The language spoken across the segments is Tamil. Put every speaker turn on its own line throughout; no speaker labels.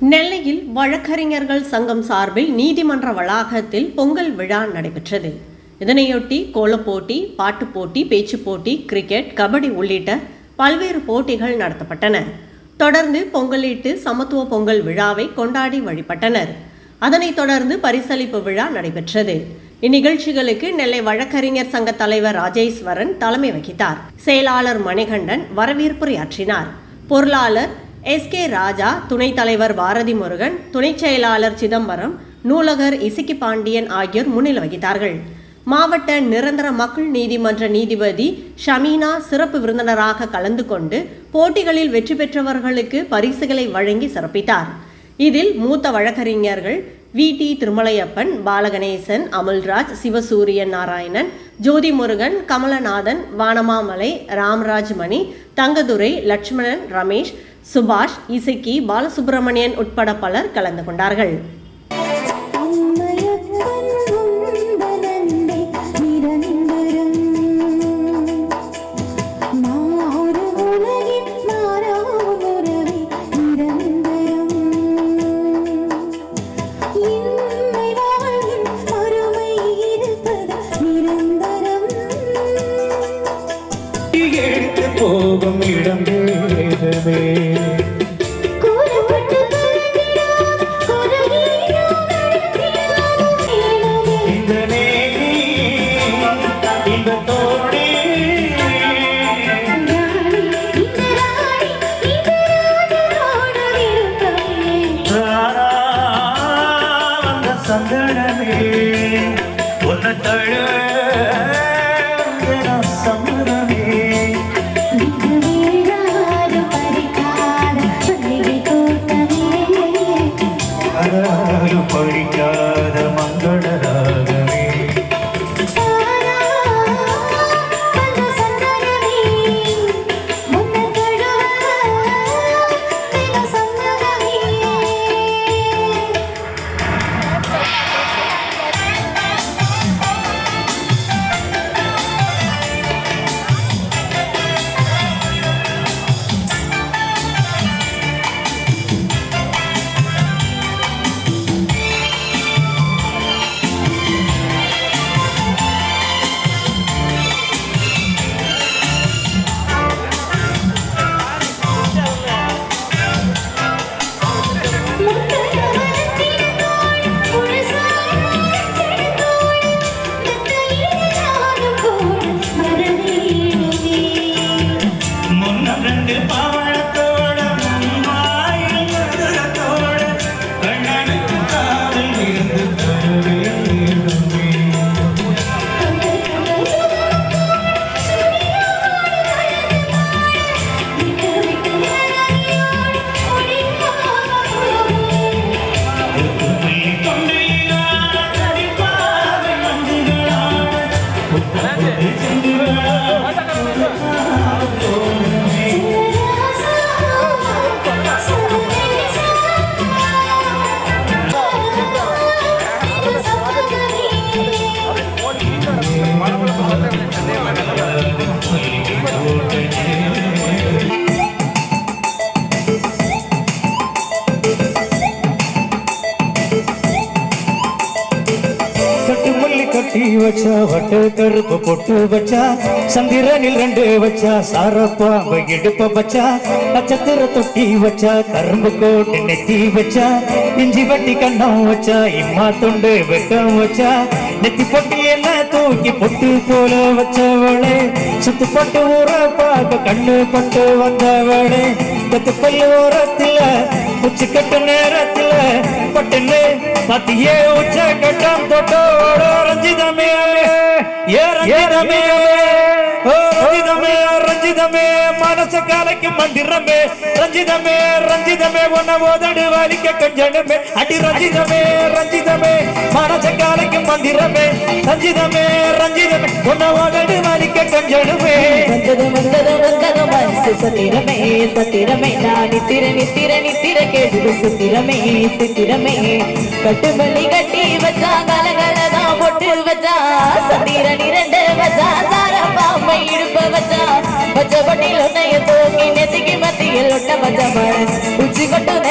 நெல்லையில் வழக்கறிஞர்கள் சங்கம் சார்பில் நீதிமன்ற வளாகத்தில் பொங்கல் விழா நடைபெற்றது. இதனையொட்டி கோலப்போட்டி பாட்டுப் போட்டி பேச்சுப் போட்டி கிரிக்கெட் கபடி உள்ளிட்ட பல்வேறு போட்டிகள் நடத்தப்பட்டன. தொடர்ந்து பொங்கலிட்டு சமத்துவ பொங்கல் விழாவை கொண்டாடி வழிபட்டனர். அதனைத் தொடர்ந்து பரிசளிப்பு விழா நடைபெற்றது. இந்நிகழ்ச்சிகளுக்கு நெல்லை வழக்கறிஞர் சங்க தலைவர் ராஜேஸ்வரன் தலைமை வகித்தார். செயலாளர் மணிகண்டன் வரவேற்புரையாற்றினார். பொருளாளர் எஸ் கே ராஜா துணைத் தலைவர் பாரதி முருகன் துணைச் செயலாளர் சிதம்பரம் நூலகர் இசக்கி பாண்டியன் ஆகியோர் முன்னிலை வகித்தார்கள். மாவட்ட நிரந்தர மக்கள் நீதிமன்ற நீதிபதி ஷமீனா சிறப்பு விருந்தினராக கலந்து கொண்டு போட்டிகளில் வெற்றி பெற்றவர்களுக்கு பரிசுகளை வழங்கி சிறப்பித்தார். இதில் மூத்த வழக்கறிஞர்கள் வி டி திருமலையப்பன் பாலகணேசன் அமல்ராஜ் சிவசூரியன் நாராயணன் ஜோதி முருகன் கமலநாதன் வானமாமலை ராம்ராஜ் மணி தங்கதுரை லட்சுமணன் ரமேஷ் சுபாஷ் இசக்கி பாலசுப்பிரமணியன் உட்பட பலர் கலந்து கொண்டார்கள்.
राम रहे கட்டி வச்சா வட்டு கருப்பு பொட்டு வச்சா சந்திரனில் ரெண்டு வச்சா சாரப்பாம்பு எடுப்ப வச்சா நட்சத்திர தொட்டி வச்சா கரும்பு கோட்டு நெத்தி வச்சா இஞ்சி வட்டி கண்ணம் வச்சா இம்மா தொண்டு வெட்டம் வச்சா நெத்தி பொட்டி எல்லாம் தூக்கி பொட்டு போல வச்சவளே. சுத்து பட்டு ஊற பார்க்க கண்ணு பட்டு வந்தவளே. கத்து பல்லு ஓரத்துல உச்சி கட்டு நேரத்துல பட்டுன்னு பத்தியே உச்ச கட்டம் தொட்டோட ரஞ்சிதமே. ஏ ரஞ்சிதமே ஓ ரஞ்சிதமே ரஞ்சிதமே. மனச காலைக்கு மந்திரமே ரஞ்சிதமே ரஞ்சிதமே உன்ன ஓதடு வலிக்க கொஞ்சமே அடி ரஞ்சிதமே ரஞ்சிதமே மனச காலைக்கு மந்திரமே ரஞ்சிதமே ரஞ்சிதமே. உன்ன ஓதடு வலிக்க
கொஞ்சமே சத்திரமே சத்திரமே. நான் நித்திர நித்திர நித்திர கேடு சுத்திரமே சித்திரமே. கட்டுமலி கட்டி வச்சா கலகல போல் வச்சா சந்திரன் இரண்டு வச்சா? சாரா பாம்பை இடுப்ப வச்சா? வச்ச பட்டியில் உன்னைய தூக்கி நெத்திக்கு மத்தியில் ஒட்ட வச்ச மழை உச்சி கொட்டும்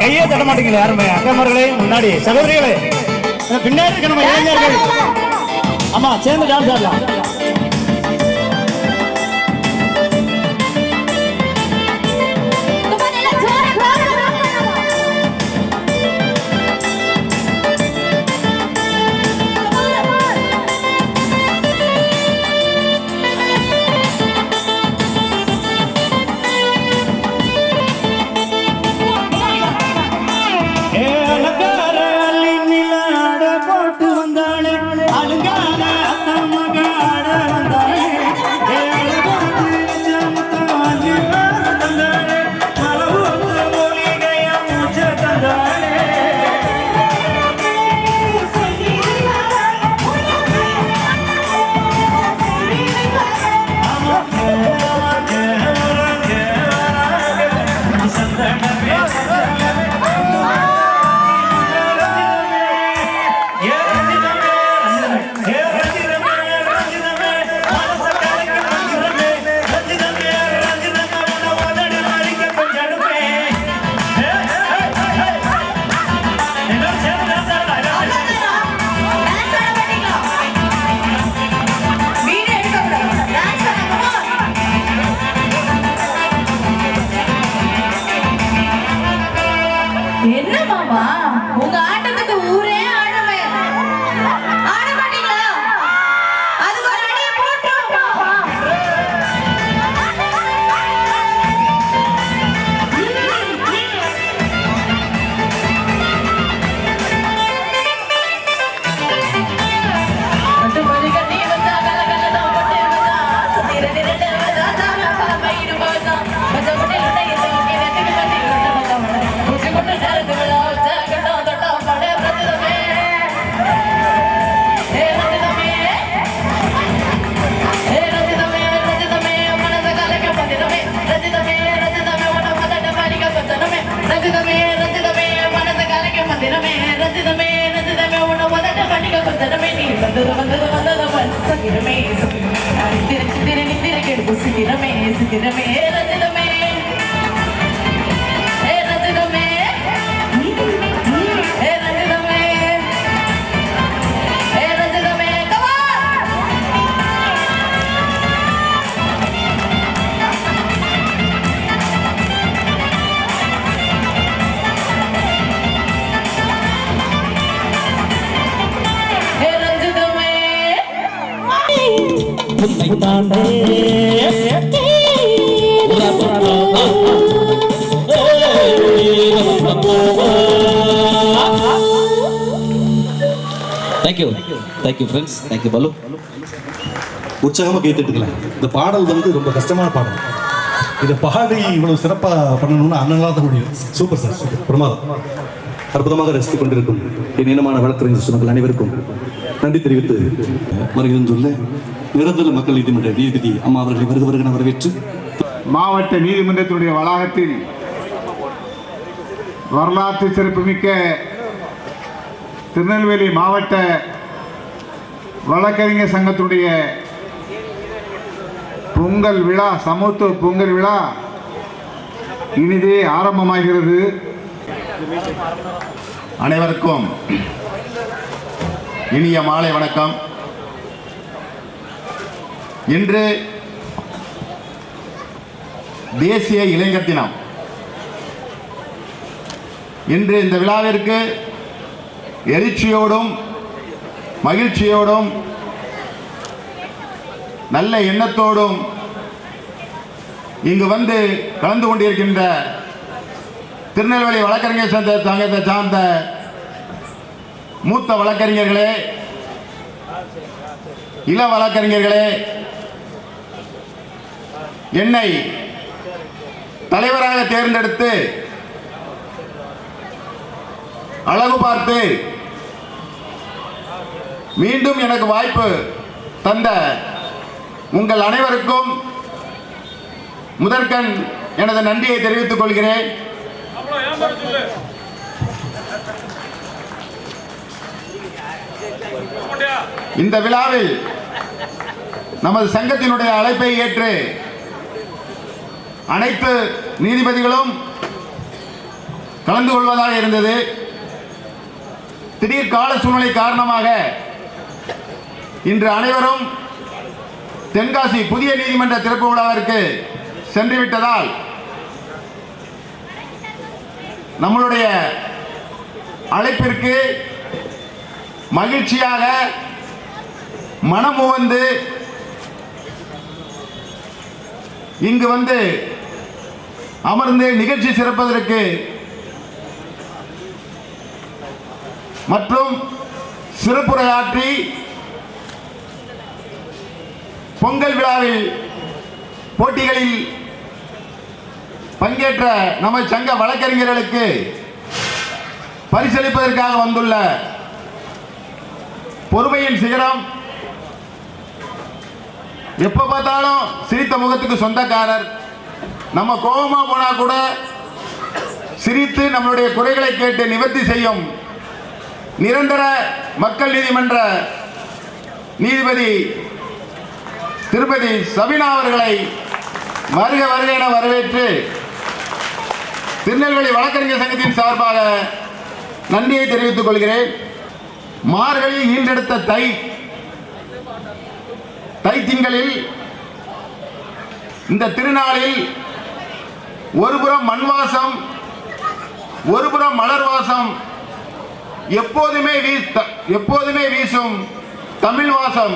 கையே தட மாட்டீங்களே யாருமே அக்கமர்களே முன்னாடி சகோதரிகளே. பின்னாடி நம்ம இளைஞர்கள். ஆமா சேர்ந்து டான்ஸ் ஆடலாம். வந்தாளே
வந்தது சகிரமே நித்திர சித்திர
thank you thank you friends thank you Balu
உற்சாகமாக கேட்டுட்டு இருக்கலாம் இந்த பாடல் வந்து ரொம்ப கஷ்டமான பாடல். இதை பாடி இவ்வளவு சிறப்பாக பண்ணணும்னு அண்ணனால தான் முடியும். சூப்பர் சார் சூப்பர் பிரமாதம். அற்புதமாக ரசித்துக் கொண்டிருக்கும். என் இனமான வழக்கறிஞர் சொன்னங்கள் அனைவருக்கும் நன்றி தெரிவித்து வருகிறேன் சொல்ல நிரந்தர மக்கள் நீதிமன்ற நீதிபதி அம்மா அவர்களை வருக வருகிற வரவேற்று
மாவட்ட நீதிமன்றத்தினுடைய வளாகத்தில் வரலாற்று சிறப்புமிக்க திருநெல்வேலி மாவட்ட வழக்கறிஞர் சங்கத்தினுடைய பொங்கல் விழா சமத்துவ பொங்கல் விழா இனிதே ஆரம்பமாகிறது.
அனைவருக்கும் இனிய மாலை வணக்கம். இன்று தேசிய இளைஞர் தினம். இன்று இந்த விழாவிற்கு எழுச்சியோடும் மகிழ்ச்சியோடும் நல்ல எண்ணத்தோடும் இங்கு வந்து கலந்து கொண்டிருக்கின்ற திருநெல்வேலி வழக்கறிஞர் சங்க சங்கத்தை சார்ந்த மூத்த வழக்கறிஞர்களே இள வழக்கறிஞர்களே என்னை தலைவராக தேர்ந்தெடுத்து அழகு பார்த்து மீண்டும் எனக்கு வாய்ப்பு தந்த உங்கள் அனைவருக்கும் முதற்கண் எனது நன்றியை தெரிவித்துக் கொள்கிறேன். இந்த விழாவில் நமது சங்கத்தினுடைய அழைப்பை ஏற்று அனைத்து நீதிபதிகளும் கலந்து கொள்வதாக இருந்தது. திடீர் கால சூழ்நிலை காரணமாக இன்று அனைவரும் தென்காசி புதிய நீதிமன்ற திறப்பு விழாவிற்கு சென்றுவிட்டதால் நம்மளுடைய அழைப்பிற்கு மகிழ்ச்சியாக மனமுவந்து இங்கு வந்து அமர்ந்து நிகழ்ச்சி சிறப்பதற்கு மற்றும் சிறப்புரையாற்றி பொங்கல் விழாவில் போட்டிகளில் பங்கேற்ற நம்ம சங்க வழக்கறிஞர்களுக்கு பரிசளிப்பதற்காக வந்துள்ள பொறுமையின் சிகரம். எப்ப பார்த்தாலும் சிரித்த முகத்துக்கு சொந்தக்காரர். நம்ம கோபமா போனா கூட சிரித்து நம்மளுடைய குறைகளை கேட்டு நிவர்த்தி செய்யும் நிரந்தர மக்கள் நீதிமன்ற நீதிபதி திருப்பதி சபினா அவர்களை வருக வருக என வரவேற்று திருநெல்வேலி வழக்கறிஞர் சங்கத்தின் சார்பாக நன்றியை தெரிவித்துக் கொள்கிறேன். மார்கழி ஈன்றெடுத்த தை தை திங்களில் இந்த திருநாளில் ஒருபுறம் மண் வாசம் ஒருபுறம் மலர் வாசம் எப்போதுமே வீ எப்போதுமே வீசும் தமிழ் வாசம்.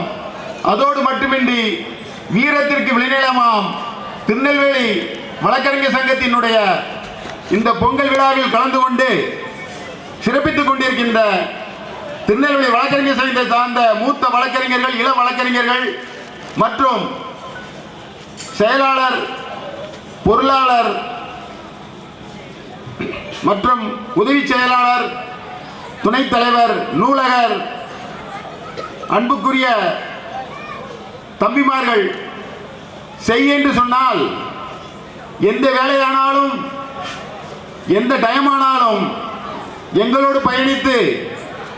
அதோடு மட்டுமின்றி வீரத்திற்கு விளைநிலமாம் திருநெல்வேலி வழக்கறிஞர் சங்கத்தினுடைய இந்த பொங்கல் விழாவில் கலந்து கொண்டு சிறப்பித்துக் கொண்டிருக்கின்ற திருநெல்வேலி வழக்கறிஞர் சங்கத்தை சார்ந்த மூத்த வழக்கறிஞர்கள் இள வழக்கறிஞர்கள் மற்றும் செயலாளர் பொருளாளர் மற்றும் உதவி செயலாளர் துணைத் தலைவர் நூலகர் அன்புக்குரிய தம்பிமார்கள் செய் என்று சொன்னால் எந்த வேலையானாலும் எந்த டைம் ஆனாலும் எங்களோடு பயணித்து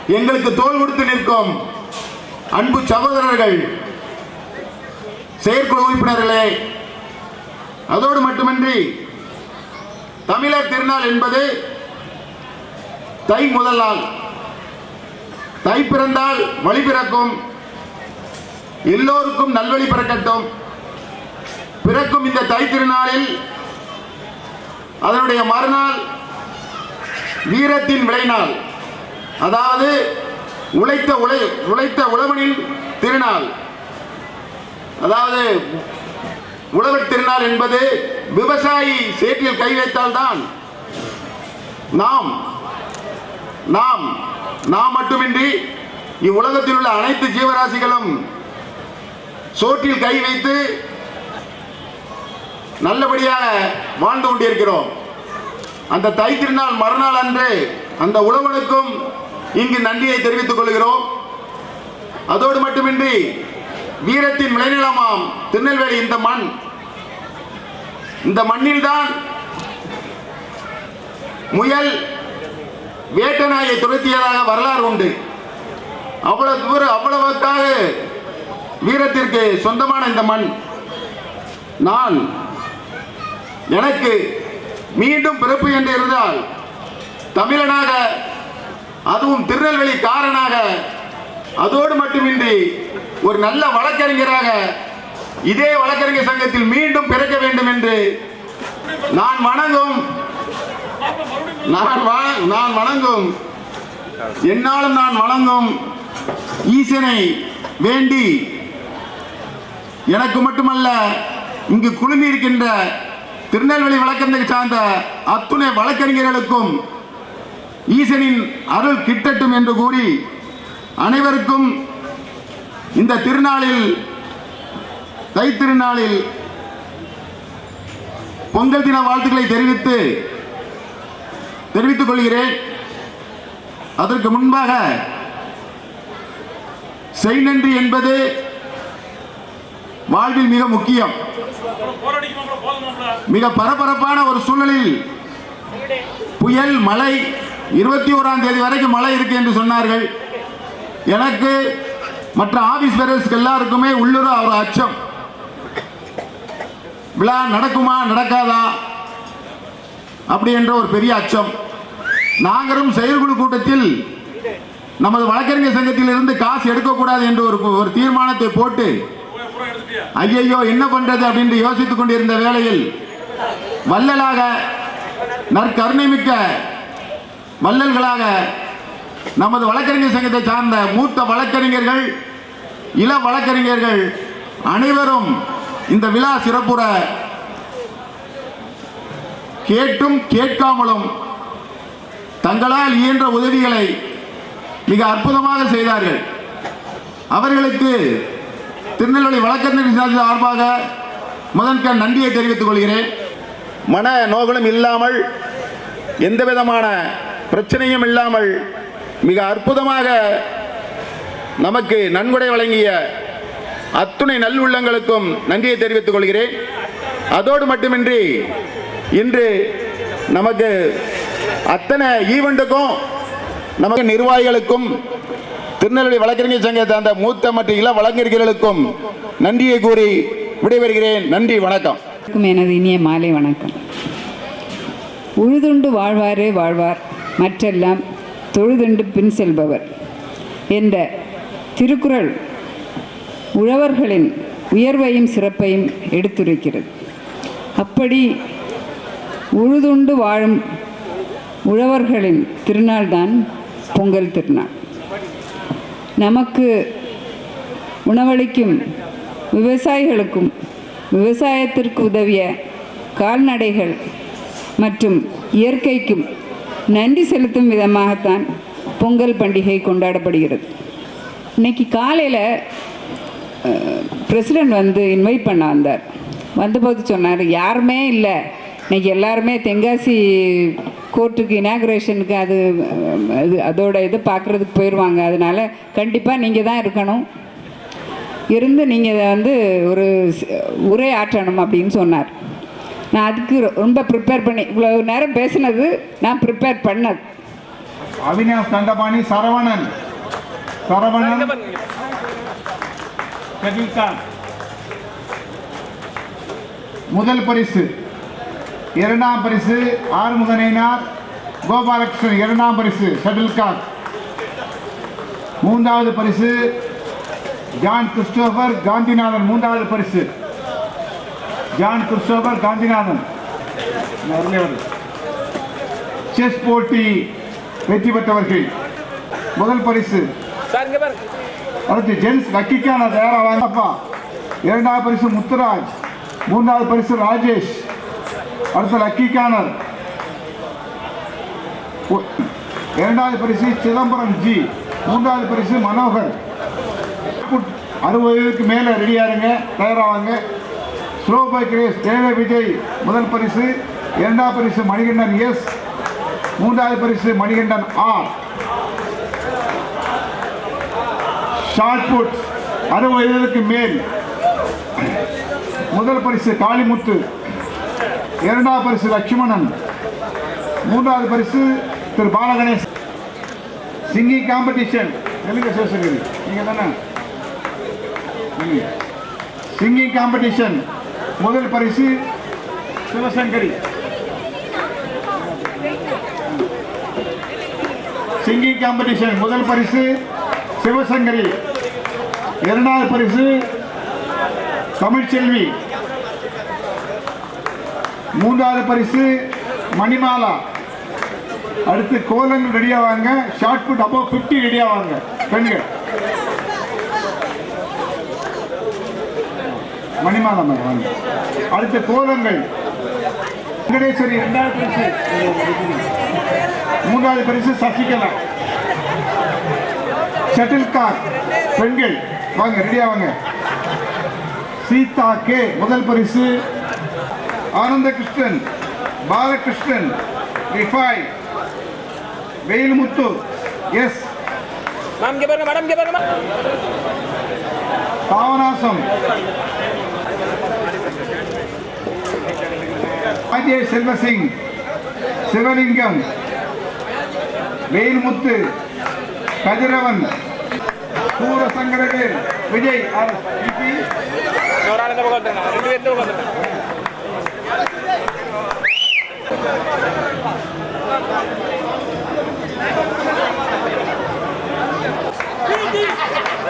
எங்களுக்கு தோல் கொடுத்து நிற்கும் அன்பு சகோதரர்கள் செயற்குழு உறுப்பினர்களே அதோடு மட்டுமின்றி தமிழர் திருநாள் என்பது தை முதல் நாள். தை பிறந்தால் வழி பிறக்கும். எல்லோருக்கும் நல்வழி பிறக்கட்டும். பிறக்கும் இந்த தை திருநாளில் அதனுடைய மறுநாள் வீரத்தின் விளைநாள். அதாவது உழைத்த உழை உழைத்த உழவனின் திருநாள். அதாவது உழவர் திருநாள் என்பது விவசாயி சேற்றில் கை வைத்தால்தான் நாம் நாம் நாம் மட்டுமின்றி இவ்வுலகத்தில் உள்ள அனைத்து ஜீவராசிகளும் சோற்றில் கை வைத்து நல்லபடியாக வாழ்ந்து கொண்டிருக்கிறோம். அந்த தை திருநாள் மறுநாள் அன்று அந்த உழவனுக்கும் இங்கு நன்றியை தெரிவித்துக் கொள்கிறோம். அதோடு மட்டுமின்றி வீரத்தின் விளைநிலமாம் திருநெல்வேலி இந்த மண். இந்த மண்ணில்தான் முயல் வேட்டநாயை துரத்தியதாக வரலாறு உண்டு. அவ்வளவு தூரம் அவ்வளவுக்காக வீரத்திற்கு சொந்தமான இந்த மண். நான் எனக்கு மீண்டும் பிறப்பு என்று இருந்தால் தமிழனாக அதுவும் திருநெல்வேலி காரனாக அதோடு மட்டுமின்றி ஒரு நல்ல வழக்கறிஞராக இதே வழக்கறிஞர் சங்கத்தில் மீண்டும் பிறக்க வேண்டும் என்று நான் வணங்கும் நான் நான் வணங்கும் என்னாலும் நான் வணங்கும் ஈசனை வேண்டி எனக்கு மட்டுமல்ல இங்கு குழுமி இருக்கின்ற திருநெல்வேலி வழக்கறிஞர் சார்ந்த அத்துணை வழக்கறிஞர்களுக்கும் ஈசனின் அருள் கிட்டட்டும் என்று கூறி அனைவருக்கும் இந்த திருநாளில் தைத்திருநாளில் பொங்கல் தின வாழ்த்துக்களை தெரிவித்து தெரிவித்துக் கொள்கிறேன். அதற்கு முன்பாக செய் நன்றி என்பது வாழ்வில் மிக முக்கியம். மிக பரபரப்பான ஒரு சூழலில் புயல் மழை இருபத்தி ஓராம் தேதி வரைக்கும் மழை இருக்கு என்று சொன்னார்கள். எனக்கு மற்ற ஆபீஸ் பேரர்ஸ்க்கு எல்லாருக்குமே உள்ளுர ஒரு அச்சம். விழா நடக்குமா நடக்காதா? அப்படி என்ற ஒரு பெரிய அச்சம். நாங்களும் செயற்குழு கூட்டத்தில் நமது வழக்கறிஞர் சங்கத்தில் இருந்து காசு எடுக்கக்கூடாது என்று ஒரு ஒரு தீர்மானத்தை போட்டு ஐயையோ என்ன பண்றது அப்படின்னு யோசித்துக் கொண்டிருந்த வேளையில் வள்ளலாக நற்கருணைமிக்க வள்ளல்களாக நமது வழக்கறிஞர் சங்கத்தை சார்ந்த மூத்த வழக்கறிஞர்கள் இள வழக்கறிஞர்கள் அனைவரும் இந்த விழா சிறப்புற கேட்டும் கேட்காமலும் தங்களால் இயன்ற உதவிகளை மிக அற்புதமாக செய்தார்கள். அவர்களுக்கு திருநெல்வேலி வழக்கறிஞர் சங்க சார்பாக முதன்கண் நன்றியை தெரிவித்துக் கொள்கிறேன். மன நோகலும் இல்லாமல் எந்த விதமான பிரச்சனையும் இல்லாமல் மிக அற்புதமாக நமக்கு நன்கொடை வழங்கிய அத்துணை நல்லுள்ளங்களுக்கும் நன்றியை தெரிவித்துக் கொள்கிறேன். அதோடு மட்டுமின்றி இன்று நமக்கு அத்தனை ஈவெண்ட்டுக்கும் நமக்கு நிர்வாகிகளுக்கும் திருநெல்வேலி வழக்கறிஞர் சங்கத்தை அந்த மூத்த மற்றும் இள வழக்கறிஞர்களுக்கும் நன்றியை கூறி விடைபெறுகிறேன். நன்றி வணக்கம்.
எனது இனிய மாலை வணக்கம். உழுதுண்டு வாழ்வாரே வாழ்வார் மற்றெல்லாம் தொழுதுண்டு பின் செல்பவர் என்ற திருக்குறள் உழவர்களின் உயர்வையும் சிறப்பையும் எடுத்துரைக்கிறது. அப்படி உழுதுண்டு வாழும் உழவர்களின் திருநாள்தான் பொங்கல் திருநாள். நமக்கு உணவளிக்கும் விவசாயிகளுக்கும் விவசாயத்திற்கு உதவிய கால்நடைகள் மற்றும் இயற்கைக்கும் நன்றி செலுத்தும் விதமாகத்தான் பொங்கல் பண்டிகை கொண்டாடப்படுகிறது. இன்னைக்கு காலையில் பிரசிடெண்ட் வந்து இன்வைட் பண்ண வந்தார். வந்தபோது சொன்னார் யாருமே இல்லை. இன்னைக்கு எல்லாருமே தென்காசி கோர்ட்டுக்கு இனாகுரேஷனுக்கு அது அது அதோட இது பார்க்குறதுக்கு போயிடுவாங்க அதனால் கண்டிப்பாக நீங்கள் தான் இருக்கணும். இருந்து நீங்கள் இதை வந்து ஒரு உரை ஆற்றணும் அப்படின்னு சொன்னார். நான் அதுக்கு ரொ- ரொம்ப ப்ரிப்பேர் பண்ணி இவ்வளோ நேரம் பேசினது நான் ப்ரிப்பேர் பண்ணது.
அவினாஷ் தண்டபாணி சரவணன். சரவணன். முதல் பரிசு. இரண்டாம் பரிசு ஆறுமுகனைனார் கோபாலகிருஷ்ணன் இரண்டாம் பரிசு ஷட்டில்காக். மூன்றாவது பரிசு ஜான் கிறிஸ்டோபர் காந்திநாதன் மூன்றாவது பரிசு ஜான் கிறிஸ்டோபர் காந்திநாதன். செஸ் போட்டி வெற்றி பெற்றவர்கள். முதல் பரிசு. அடுத்து ஜென்ஸ் லக்கிக்கான தயாரா வாங்கப்பா இரண்டாவது பரிசு முத்துராஜ் மூன்றாவது பரிசு ராஜேஷ். அடுத்த லக்கிக்கானர் ஒ- இரண்டாவது பரிசு சிதம்பரம் ஜி மூன்றாவது பரிசு மனோகர். அறுபது வயதுக்கு மேலே ரெடியாருங்க தயாராவாங்க slow bike race Deva Vijay முதல் பரிசு. இரண்டாவது பரிசு மணிகண்டன் எஸ் மூன்றாவது பரிசு மணிகண்டன் ஆர். ஷார்ட் புட் அறுபது வயதுக்கு மேல். முதல் பரிசு காளிமுத்து. இரண்டாவது பரிசு லட்சுமணன். மூன்றாவது பரிசு திரு பாலகணேஷ். சிங்கிங் காம்படிஷன் தெலுங்கு சிவசங்கரி நீங்க தானே? சிங்கிங் காம்படிஷன் முதல் பரிசு சிவசங்கரி. சிங்கிங் காம்படிஷன் முதல் பரிசு சிவசங்கரி. இரண்டாவது பரிசு தமிழ்ச்செல்வி. மூன்றாவது பரிசு மணிமாலா. அடுத்து கோலங்கள் ரெடியாவாங்க ஷார்ட் புட் அப்போ ஃபிஃப்டி ரெடியாவாங்க பெண்கள் மணிமாலா மேடம் வாங்க. அடுத்து கோலங்கள். வெங்கடேஸ்வரி இரண்டாவது பரிசு. மூன்றாவது பரிசு சசிகலா. ஷட்டில் கார் பெண்கள். வாங்க ரெடியாக வாங்க. சீதா கே முதல் பரிசு. Anantha Krishnan Balakrishnan Rifai Veilmuthu S. Pavanasam. Ajay Selvasingh Sivalingam Veilmuthu Kathiravan Surasankaravel Vijay R. EB.